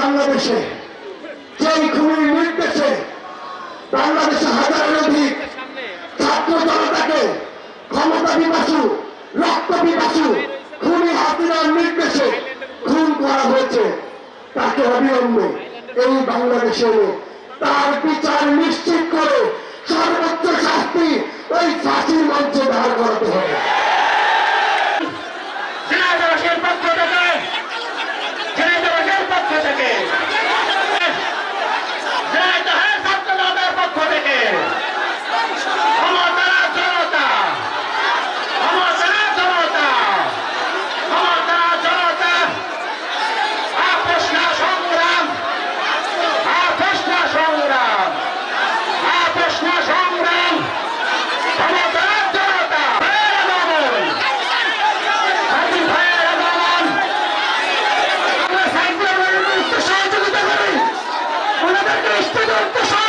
বাংলাদেশে, যেই খুনির নির্দেশে বাংলাদেশে হাজারের অধিক ছাত্র জনতাকে ক্ষমতা বিপাসু রক্ত বিপাসু খুনি হাসিনার নির্দেশে খুন করা হয়েছে। তাকে অবিলম্বে এই বাংলাদেশে তার বিচার ষড়যন্ত্র